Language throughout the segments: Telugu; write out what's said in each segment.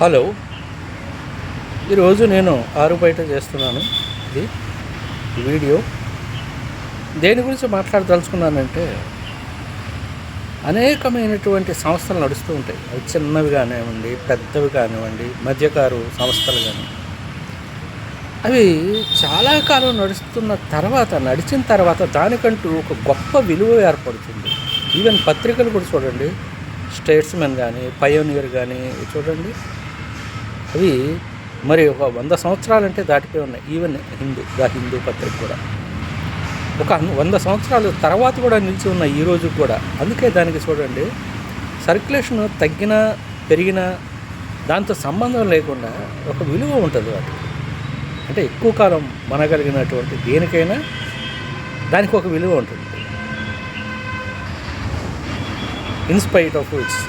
హలో. ఈరోజు నేను ఆరు బయట చేస్తున్నాను. ఇది వీడియో. దేని గురించి మాట్లాడదలుచుకున్నానంటే అనేకమైనటువంటి సంస్థలు నడుస్తూ ఉంటాయి. అవి చిన్నవి కానివ్వండి పెద్దవి కానివ్వండి మధ్యకారు సంస్థలు కానీ. అవి చాలా కాలం నడుస్తున్న తర్వాత నడిచిన తర్వాత దానికంటూ ఒక గొప్ప విలువ ఏర్పడుతుంది. ఈవెన్ పత్రికలు కూడా చూడండి. స్టేట్స్మెన్ కానీ పయోనియర్ కానీ చూడండి. అవి మరి ఒక వంద సంవత్సరాలంటే దాటిపోయి ఉన్నాయి. ఈవెన్ హిందూ ద హిందూ పత్రిక కూడా. ఒక వంద సంవత్సరాలు తర్వాత కూడా నిలిచి ఉన్న ఈరోజు కూడా. అందుకే దానికి చూడండి సర్క్యులేషన్ తగ్గినా పెరిగినా దాంతో సంబంధం లేకుండా ఒక విలువ ఉంటుంది వాటికి. అంటే ఎక్కువ కాలం మనగలిగినటువంటి దేనికైనా దానికి ఒక విలువ ఉంటుంది. ఇన్స్పైట్ ఆఫ్ ఇట్స్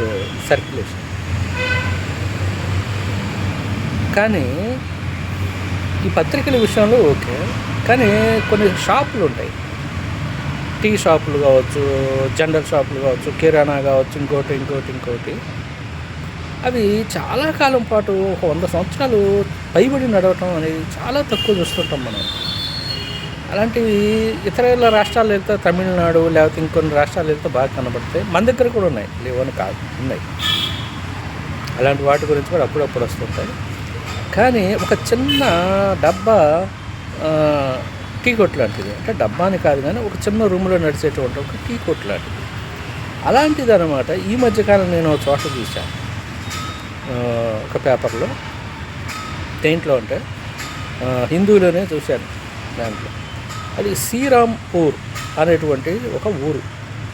సర్క్యులేషన్ కానీ ఈ పత్రికల విషయంలో ఓకే. కానీ కొన్ని షాపులు ఉంటాయి. టీ షాపులు కావచ్చు జనరల్ షాపులు కావచ్చు కిరాణా కావచ్చు ఇంకోటి ఇంకోటి ఇంకోటి. అవి చాలా కాలం పాటు ఒక వంద సంవత్సరాలు పైబడి నడవటం అనేది చాలా తక్కువ చూస్తుంటాం మనం. అలాంటివి ఇతర రాష్ట్రాలు వెళ్తే తమిళనాడు లేకపోతే ఇంకొన్ని రాష్ట్రాలు వెళ్తే బాగా కనబడతాయి. మన దగ్గర కూడా ఉన్నాయి. లేవని కాదు ఉన్నాయి. అలాంటి వాటి గురించి కూడా అప్పుడప్పుడు వస్తుంటాయి. కానీ ఒక చిన్న డబ్బా టీ కొట్ లాంటిది. అంటే డబ్బాని కాదు కానీ ఒక చిన్న రూమ్లో నడిచేటువంటి ఒక టీ కొట్ లాంటిది. అలాంటిది అనమాట ఈ మధ్యకాలం నేను ఒక చోట చూశాను. ఒక పేపర్లో. దేంట్లో అంటే హిందువులోనే చూశాను దాంట్లో. అది శ్రీరాంపూర్ అనేటువంటి ఒక ఊరు.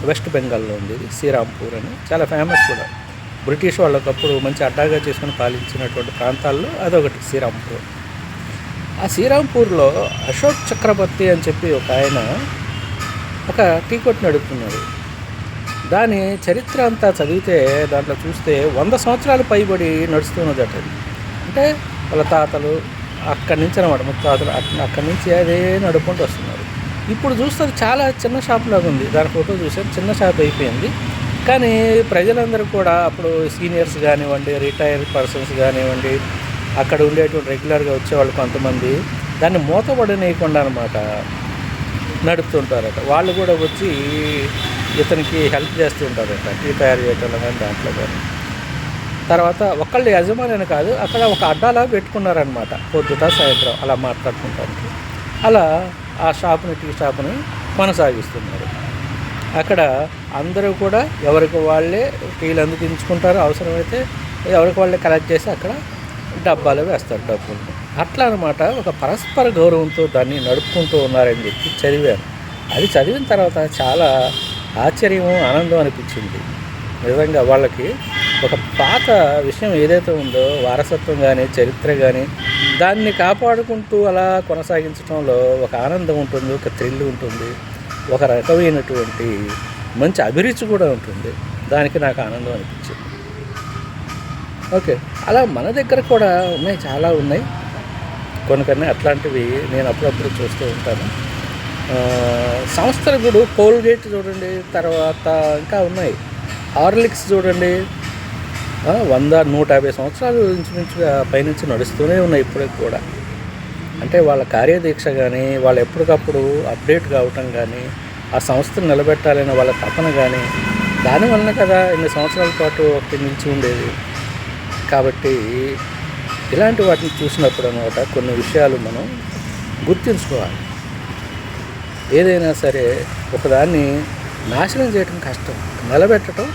వెస్ట్ బెంగాల్లో ఉంది శ్రీరాంపూర్ అని. చాలా ఫేమస్ కూడా. బ్రిటిష్ వాళ్ళకప్పుడు మంచి అడ్డాగా చేసుకుని పాలించినటువంటి ప్రాంతాల్లో అదొకటి శ్రీరాంపూర్. ఆ శ్రీరాంపూర్లో అశోక్ చక్రవర్తి అని చెప్పి ఒక ఆయన ఒక టీ కొట్టు నడుపుతున్నాడు. దాని చరిత్ర అంతా చదివితే దాంట్లో చూస్తే వంద సంవత్సరాలు పైబడి నడుస్తున్నదట అది. అంటే వాళ్ళ తాతలు అక్కడి నుంచి అనమాట ముత్తాతలు అక్కడి నుంచి అదే నడుపుకుంటూ వస్తున్నారు. ఇప్పుడు చూస్తే అది చాలా చిన్న షాప్ లాగా ఉంది దాని ఫోటో చూసాం చిన్న షాప్ అయిపోయింది. కానీ ప్రజలందరూ కూడా అప్పుడు సీనియర్స్ కానివ్వండి రిటైర్డ్ పర్సన్స్ కానివ్వండి అక్కడ ఉండేటువంటి రెగ్యులర్గా వచ్చేవాళ్ళు కొంతమంది దాన్ని మూతపడనీయకుండా అనమాట నడుపుతుంటారట. వాళ్ళు కూడా వచ్చి ఇతనికి హెల్ప్ చేస్తుంటారట టీ తయారు చేయటంలో కానీ దాంట్లో కానీ. తర్వాత ఒకళ్ళు యజమాని కాదు అక్కడ ఒక అడ్డాలా పెట్టుకున్నారనమాట పొద్దుట సాయంత్రం అలా మాట్లాడుకుంటానికి. అలా ఆ షాపుని టీ షాపుని కొనసాగిస్తున్నారు. అక్కడ అందరూ కూడా ఎవరికి వాళ్ళే టీలు అందించుకుంటారు అవసరమైతే ఎవరికి వాళ్ళే కలెక్ట్ చేసి అక్కడ డబ్బాలు వేస్తారు డబ్బులు. అట్లా అనమాట ఒక పరస్పర గౌరవంతో దాన్ని నడుపుకుంటూ ఉన్నారని చెప్పి చదివాను. అది చదివిన తర్వాత చాలా ఆశ్చర్యము ఆనందం అనిపించింది. నిజంగా వాళ్ళకి ఒక పాత విషయం ఏదైతే ఉందో వారసత్వం కానీ చరిత్ర కానీ దాన్ని కాపాడుకుంటూ అలా కొనసాగించడంలో ఒక ఆనందం ఉంటుంది ఒక థ్రిల్ ఉంటుంది ఒక రకమైనటువంటి మంచి అభిరుచి కూడా ఉంటుంది. దానికి నాకు ఆనందం అనిపించింది. ఓకే. అలా మన దగ్గర కూడా ఉన్నాయి చాలా ఉన్నాయి. కొన్ని కొన్ని అట్లాంటివి నేను అప్పుడప్పుడు చూస్తూ ఉంటాను. ఆ, సంస్థలు కూడా కోల్గేట్ చూడండి తర్వాత ఇంకా ఉన్నాయి. హార్లిక్స్ చూడండి. వంద నూట యాభై సంవత్సరాలు ఇంచుమించుగా పైనుంచి నడుస్తూనే ఉన్నాయి ఇప్పటికి కూడా. అంటే వాళ్ళ కార్యదీక్ష కానీ వాళ్ళు ఎప్పటికప్పుడు అప్డేట్ కావటం కానీ ఆ సంస్థను నిలబెట్టాలనే వాళ్ళ తపన కానీ దానివలన కదా ఇన్ని సంవత్సరాల పాటు ఒకటి నిలిచి ఉండేది. కాబట్టి ఇలాంటి వాటిని చూసినప్పుడు అనమాట కొన్ని విషయాలు మనం గుర్తుంచుకోవాలి. ఏదైనా సరే ఒకదాన్ని నాశనం చేయటం కష్టం నిలబెట్టడం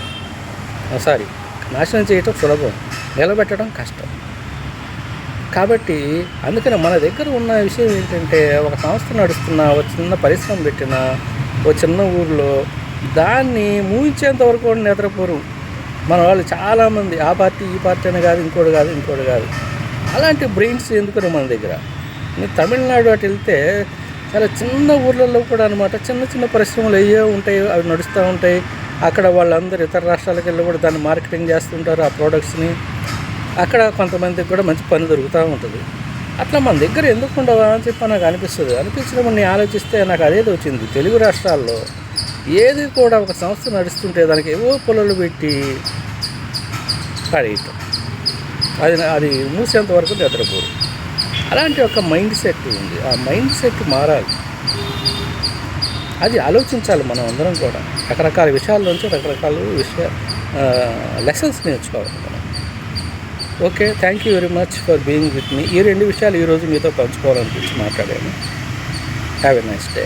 సారీ నాశనం చేయటం సులభం నిలబెట్టడం కష్టం. కాబట్టి అందుకని మన దగ్గర ఉన్న విషయం ఏంటంటే ఒక సంస్థ నడుస్తున్న ఒక చిన్న పరిశ్రమ పెట్టిన ఒక చిన్న ఊర్లో దాన్ని మూయించేంత వరకు కూడా నిద్రపోరు. మన వాళ్ళు చాలామంది ఆ పార్టీ ఈ పార్టీ అని కాదు ఇంకోటి కాదు ఇంకోటి కాదు. అలాంటి బ్రెయిన్స్ ఎందుకు మన దగ్గర? మీరు తమిళనాడు అటు వెళ్తే చాలా చిన్న ఊర్లలో కూడా అనమాట చిన్న చిన్న పరిశ్రమలు అయ్యే ఉంటాయి అవి నడుస్తూ ఉంటాయి. అక్కడ వాళ్ళందరూ ఇతర రాష్ట్రాలకు వెళ్ళి కూడా దాన్ని మార్కెటింగ్ చేస్తుంటారు ఆ ప్రోడక్ట్స్ని అక్కడ కొంతమందికి కూడా మంచి పని దొరుకుతూ ఉంటుంది. అట్లా మన దగ్గర ఎందుకు ఉండవా అని చెప్పి నాకు అనిపిస్తుంది. అనిపించినప్పుడు నేను ఆలోచిస్తే నాకు అదేది వచ్చింది తెలుగు రాష్ట్రాల్లో ఏది కూడా ఒక సంస్థ నడుస్తుంటే దానికి ఏవో పొలలు పెట్టి పడేయటం. అది అది మూసేంత వరకు నిద్రపోరు. అలాంటి ఒక మైండ్ సెట్ ఉంది. ఆ మైండ్ సెట్ మారాలి. అది ఆలోచించాలి మనం అందరం కూడా. రకరకాల విషయాల నుంచి రకరకాల విషయ లెసన్స్ నేర్చుకోవాలి మనం. Okay thank you very much for being with me ఈ రెండు విషయాలు ఈరోజు మీతో పంచుకోవాలనిపించి మాట్లాడాను. Have a nice day